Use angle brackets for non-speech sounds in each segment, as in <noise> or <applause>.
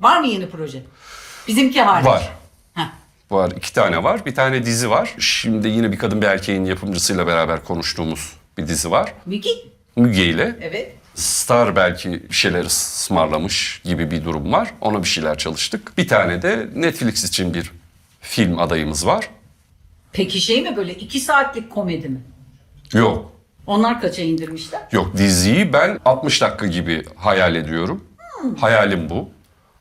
Var mı yeni proje? Bizimki hariç. Var. Heh. Var. iki tane var. Bir tane dizi var. Şimdi yine bir kadın bir erkeğin yapımcısıyla beraber konuştuğumuz bir dizi var. Miki? Müge ile. Evet. Star belki bir şeyler ısmarlamış gibi bir durum var. Ona bir şeyler çalıştık. Bir tane de Netflix için bir film adayımız var. Peki şey mi böyle iki saatlik komedi mi? Yok. Onlar kaça indirmişler? Yok diziyi ben 60 dakika gibi hayal ediyorum. Hayalim bu.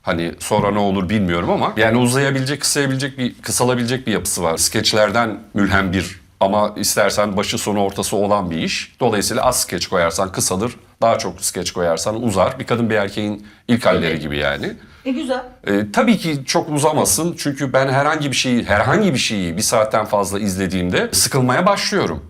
Hani sonra ne olur bilmiyorum ama yani uzayabilecek, kısayabilecek bir kısalabilecek bir yapısı var. Skeçlerden mülhem bir ama istersen başı sonu ortası olan bir iş. Dolayısıyla az skeç koyarsan kısalır, daha çok skeç koyarsan uzar. Bir kadın bir erkeğin ilk halleri gibi yani. E güzel. Ee, tabii ki çok uzamasın çünkü ben herhangi bir şeyi herhangi bir şeyi bir saatten fazla izlediğimde sıkılmaya başlıyorum.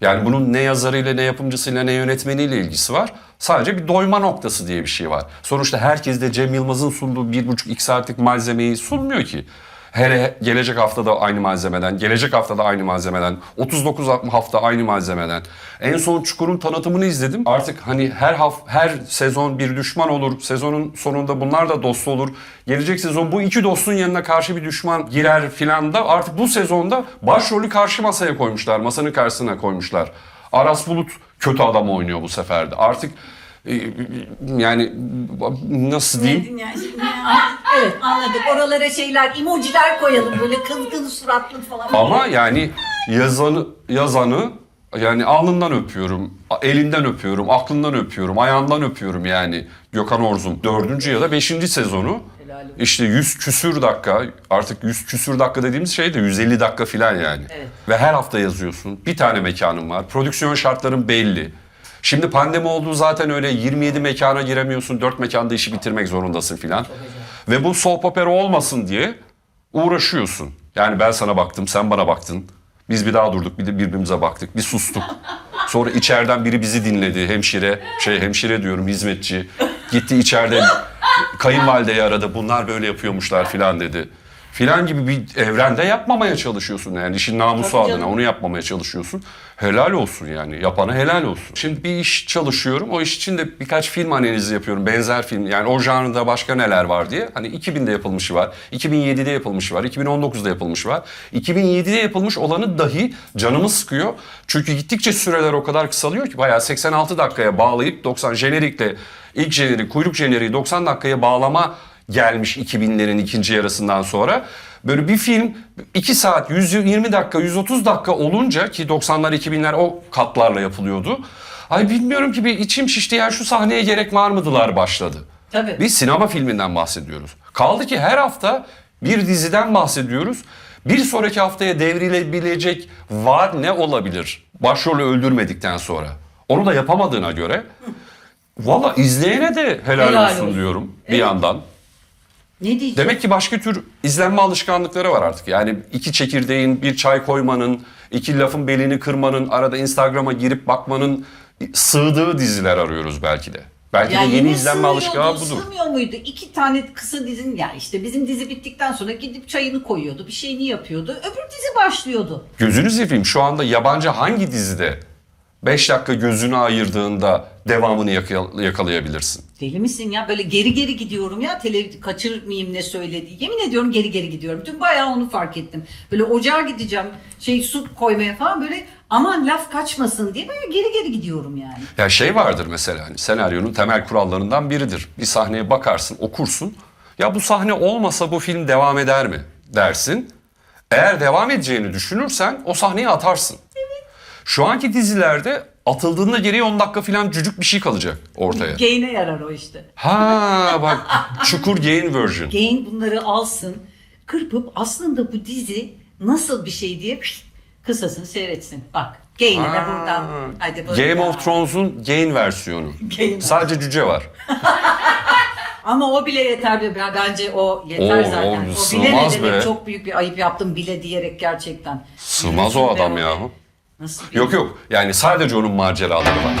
Yani bunun ne yazarıyla ne yapımcısıyla ne yönetmeniyle ilgisi var. Sadece bir doyma noktası diye bir şey var. Sonuçta herkes de Cem Yılmaz'ın sunduğu bir buçuk iki saatlik malzemeyi sunmuyor ki. Hele gelecek hafta da aynı malzemeden, gelecek hafta da aynı malzemeden, 39 hafta aynı malzemeden. En son Çukur'un tanıtımını izledim. Artık hani her haf her sezon bir düşman olur. Sezonun sonunda bunlar da dost olur. Gelecek sezon bu iki dostun yanına karşı bir düşman girer filan da artık bu sezonda başrolü karşı masaya koymuşlar. Masanın karşısına koymuşlar. Aras Bulut kötü adam oynuyor bu sefer de. Artık yani nasıl diyeyim? Neydi ya şimdi ya? Evet anladık. Oralara şeyler, emojiler koyalım. Böyle kızgın suratlı falan. Ama yani yazanı yazanı yani alnından öpüyorum, elinden öpüyorum, aklından öpüyorum, ayağından öpüyorum yani Gökhan Orzum. Dördüncü ya da beşinci sezonu işte 100 küsür dakika artık 100 küsür dakika dediğimiz şey de 150 dakika filan yani. Evet. Ve her hafta yazıyorsun. Bir tane mekanın var. Prodüksiyon şartların belli. Şimdi pandemi olduğu zaten öyle 27 mekana giremiyorsun. 4 mekanda işi bitirmek zorundasın filan. Ve bu soap opera olmasın diye uğraşıyorsun. Yani ben sana baktım, sen bana baktın. Biz bir daha durduk, bir de birbirimize baktık. Bir sustuk. Sonra içeriden biri bizi dinledi. Hemşire, şey hemşire diyorum hizmetçi. Gitti içeride kayınvalideyi aradı. Bunlar böyle yapıyormuşlar filan dedi. Filan gibi bir evrende yapmamaya çalışıyorsun yani işin namusu Tabii adına canım. onu yapmamaya çalışıyorsun. Helal olsun yani yapana helal olsun. Şimdi bir iş çalışıyorum o iş için de birkaç film analizi yapıyorum benzer film yani o janrda başka neler var diye. Hani 2000'de yapılmışı var, 2007'de yapılmışı var, 2019'da yapılmışı var. 2007'de yapılmış olanı dahi canımı sıkıyor. Çünkü gittikçe süreler o kadar kısalıyor ki bayağı 86 dakikaya bağlayıp 90 jenerikle ilk jenerik kuyruk jeneriği 90 dakikaya bağlama gelmiş 2000'lerin ikinci yarısından sonra. Böyle bir film 2 saat 120 dakika 130 dakika olunca ki 90'lar 2000'ler o katlarla yapılıyordu. Ay bilmiyorum ki bir içim şişti ya şu sahneye gerek var mıdılar başladı. Tabii. Biz sinema filminden bahsediyoruz. Kaldı ki her hafta bir diziden bahsediyoruz. Bir sonraki haftaya devrilebilecek var ne olabilir? Başrolü öldürmedikten sonra. Onu da yapamadığına göre Valla izleyene de helal, Helal olsun olsun. diyorum bir Evet. yandan. Ne diyeceğim? Demek ki başka tür izlenme alışkanlıkları var artık. Yani iki çekirdeğin, bir çay koymanın, iki lafın belini kırmanın, arada Instagram'a girip bakmanın sığdığı diziler arıyoruz belki de. Belki de yeni yine izlenme alışkanlığı sığmıyordu, budur. Sığmıyor muydu? İki tane kısa dizin ya işte bizim dizi bittikten sonra gidip çayını koyuyordu. Bir şeyini yapıyordu. Öbür dizi başlıyordu. Gözünü seveyim şu anda yabancı hangi dizide 5 dakika gözünü ayırdığında devamını yaka- yakalayabilirsin? Deli misin ya? Böyle geri geri gidiyorum ya. Tele kaçırmayayım ne söyledi. Yemin ediyorum geri geri gidiyorum. Dün bayağı onu fark ettim. Böyle ocağa gideceğim. Şey su koymaya falan böyle aman laf kaçmasın diye böyle geri geri gidiyorum yani. Ya şey vardır mesela hani senaryonun temel kurallarından biridir. Bir sahneye bakarsın, okursun. Ya bu sahne olmasa bu film devam eder mi dersin. Eğer devam edeceğini düşünürsen o sahneyi atarsın. Şu anki dizilerde atıldığında geriye 10 dakika falan cücük bir şey kalacak ortaya. Gain'e yarar o işte. Ha bak Çukur Gain version. Gain bunları alsın, kırpıp aslında bu dizi nasıl bir şey diye kısasını seyretsin. Bak Gain'i de Ha. buradan. Hadi böyle Game ya. of Thrones'un Gain versiyonu. Gain. Sadece cüce var. <laughs> Ama o bile yeter. be. Ben- Bence o yeter Oo, zaten. o O, bile ne sığmaz demek? be. Çok büyük bir ayıp yaptım bile diyerek gerçekten. Sığmaz o adam o. yahu. Nasıl? Yok yok yani sadece onun maceraları var.